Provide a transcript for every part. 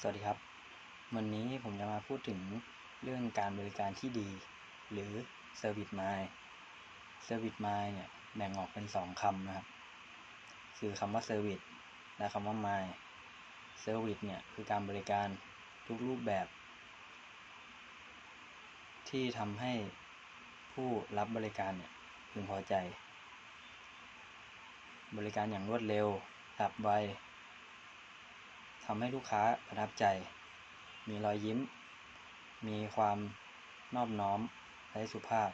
สวัสดีครับ วันนี้ผมจะมาพูดถึงเรื่องการบริการที่ดี หรือ Service Mind Service Mind เนี่ยแบ่งออกเป็นสองคำนะครับ คือคำว่า Service และคำว่า Mind Service เนี่ยคือการบริการทุกรูปแบบ ที่ทำให้ผู้รับบริการเนี่ยพึงพอใจ บริการอย่างรวดเร็ว ฉับไว ทำให้ลูกค้าประทับใจ มีรอยยิ้ม มีความนอบน้อมและสุภาพ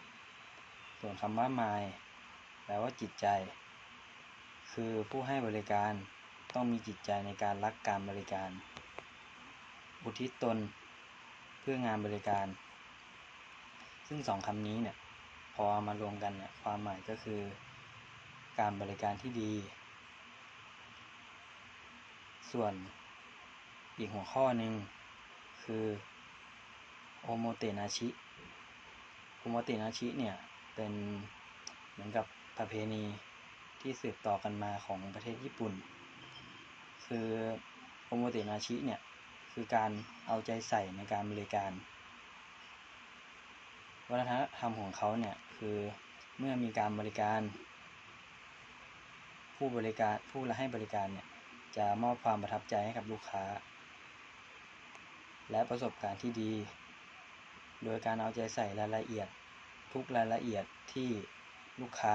ส่วนคำว่า mind แปลว่าจิตใจ คือผู้ให้บริการต้องมีจิตใจในการรักการบริการ อุทิศตนเพื่องานบริการ ซึ่งสองคำนี้เนี่ยพอมารวมกันเนี่ยความหมายก็คือ การบริการที่ดี ส่วน อีกหัวข้อหนึ่งคือโอโมเตนาชิโอโมเตนาชิเนี่ยเป็นเหมือนกับประเพณีที่สืบต่อกันมาของประเทศญี่ปุ่น คือโอโมเตนาชิเนี่ยคือการเอาใจใส่ในการบริการ วัฒนธรรมของเขาเนี่ยคือเมื่อมีการบริการ ผู้บริการผู้ละให้บริการเนี่ยจะมอบความประทับใจให้กับลูกค้า และประสบการณ์ที่ดี โดยการเอาใจใส่รายละเอียด ทุกรายละเอียดที่ลูกค้า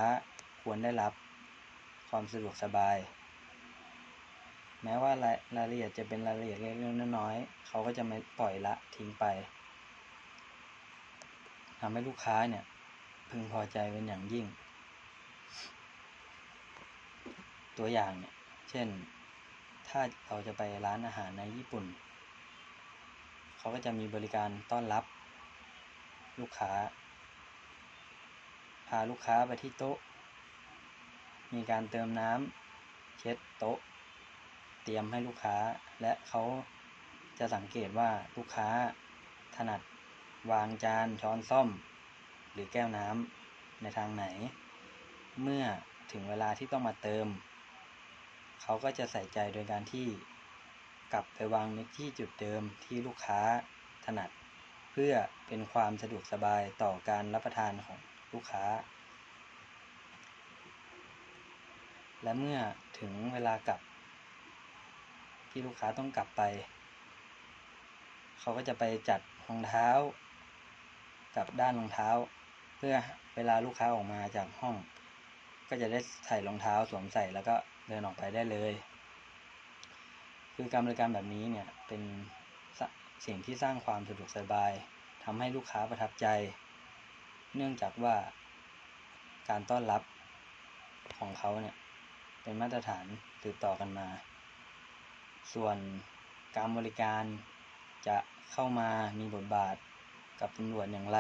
ควรได้รับ ความสะดวกสบาย แม้ว่ารายรายละเอียดจะเป็นรายละเอียดเล็กๆน้อยๆเขาก็จะไม่ปล่อยละทิ้งไปทำให้ลูกค้าเนี่ยพึงพอใจเป็นอย่างยิ่ง ตัวอย่างเนี่ย เช่น ถ้าเราจะไปร้านอาหารในญี่ปุ่น เขาก็จะมีบริการต้อนรับ ลูกค้า พาลูกค้าไปที่โต๊ะ มีการเติมน้ำเช็ดโต๊ะ เตรียมให้ลูกค้า และเขาจะสังเกตว่าลูกค้าถนัดวางจานช้อนซ่อม หรือแก้วน้ำในทางไหน เมื่อถึงเวลาที่ต้องมาเติม เขาก็จะใส่ใจโดยการที่ กลับไปวางในที่จุดเดิมที่ลูกค้าถนัด เพื่อเป็นความสะดวกสบายต่อการรับประทานของลูกค้า และเมื่อถึงเวลากลับ ที่ลูกค้าต้องกลับไป เขาก็จะไปจัดรองเท้า กับด้านรองเท้า เพื่อเวลาลูกค้าออกมาจากห้อง ก็จะได้ใส่รองเท้าสวมใส่แล้วก็เดินออกไปได้เลย คือการบริการแบบนี้เนี่ยเป็นสสิ่งที่สร้างความสะดวกสบายทำให้ลูกค้าประทับใจ เนื่องจากว่าการต้อนรับของเขาเนี่ยเป็นมาตรฐานสืบต่อกันมา ส่วนการบริการจะเข้ามามีบทบาทกับตำรวจอย่างไร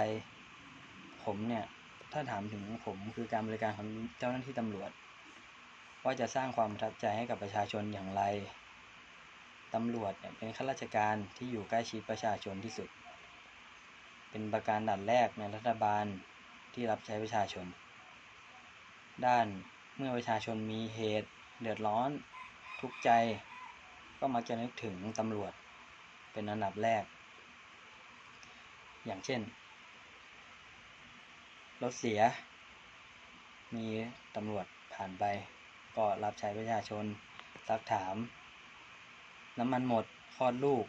ผมเนี่ยถ้าถามถึงผมคือการบริการของเจ้าหน้าที่ตำรวจ ว่าจะสร้างความประทับใจให้กับประชาชนอย่างไร ตำรวจเนี่ยเป็นข้าราชการที่อยู่ใกล้ชิดประชาชนที่สุด เป็นประการด่านแรกในรัฐบาลที่รับใช้ประชาชน ด้านเมื่อประชาชนมีเหตุเดือดร้อนทุกข์ใจ ก็มักจะนึกถึงตำรวจเป็นอันดับแรก อย่างเช่น รถเสีย มีตำรวจผ่านไป ก็รับใช้ประชาชนซักถาม น้ำมันหมดคลอดลูก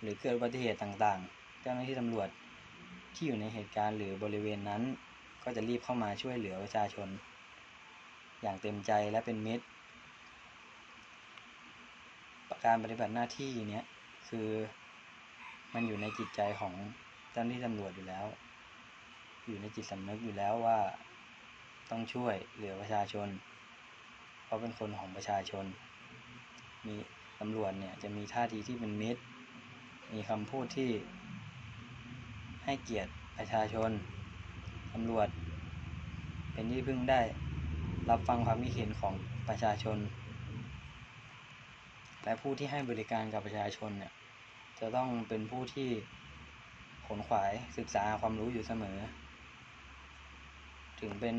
หรือเกิดอุบัติเหตุต่างๆ เจ้าหน้าที่ตำรวจที่อยู่ในเหตุการณ์หรือบริเวณนั้น ก็จะรีบเข้ามาช่วยเหลือประชาชน อย่างเต็มใจและเป็นมิตร การปฏิบัติหน้าที่เนี้ยคือมันอยู่ในจิตใจของเจ้าหน้าที่ตำรวจอยู่แล้ว อยู่ในจิตสำนึกอยู่แล้วว่าต้องช่วยเหลือประชาชน เพราะเป็นคนของประชาชน มี ตำรวจเนี่ยจะมีท่าทีที่เป็นมิตร มีคำพูดที่ให้เกียรติประชาชน ตำรวจ เป็นที่พึ่งได้รับฟังความคิดเห็นของประชาชน และผู้ที่ให้บริการกับประชาชนเนี่ยจะต้องเป็นผู้ที่ขนขวายศึกษาความรู้อยู่เสมอ ถึงเป็น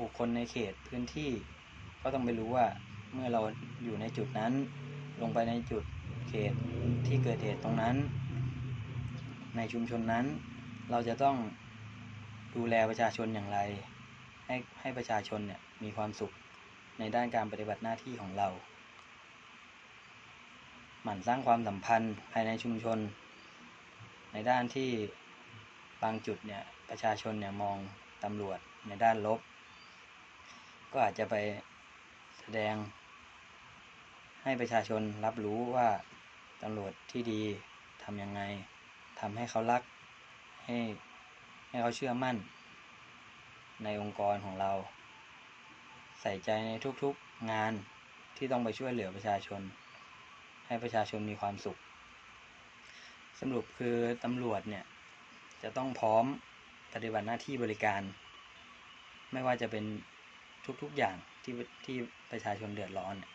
บุคคลในเขตพื้นที่ก็ต้องไปรู้ว่าเมื่อเราอยู่ในจุดนั้น ลงไปในจุดเขตที่เกิดเหตุตรงนั้น ในชุมชนนั้น เราจะต้องดูแลประชาชนอย่างไร ให้ให้ประชาชนเนี่ยมีความสุขในด้านการปฏิบัติหน้าที่ของเรา หมั่นสร้างความสัมพันธ์ภายในชุมชน ในด้านที่บางจุดเนี่ยประชาชนเนี่ยมองตำรวจในด้านลบ ก็อาจจะไปแสดง ให้ประชาชนรับรู้ว่าตำรวจที่ดีทำยังไงทำให้เขารัก ให้ให้เขาเชื่อมั่น ในองค์กรของเรา ใส่ใจในทุกๆงานที่ต้องไปช่วยเหลือประชาชน ให้ประชาชนมีความสุข สรุปคือตำรวจเนี่ยจะต้องพร้อมปฏิบัติหน้าที่บริการ ไม่ว่าจะเป็นทุกๆอย่างที่ที่ประชาชนเดือดร้อนเนี่ย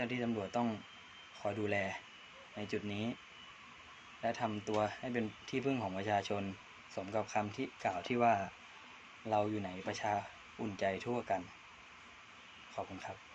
จ้าที่ตำรวจต้องคอยดูแลในจุดนี้ และทำตัวให้เป็นที่พึ่งของประชาชน สมกับคำที่กล่าวที่ว่า เราอยู่ไหนประชาอุ่นใจทั่วกัน ขอบคุณครับ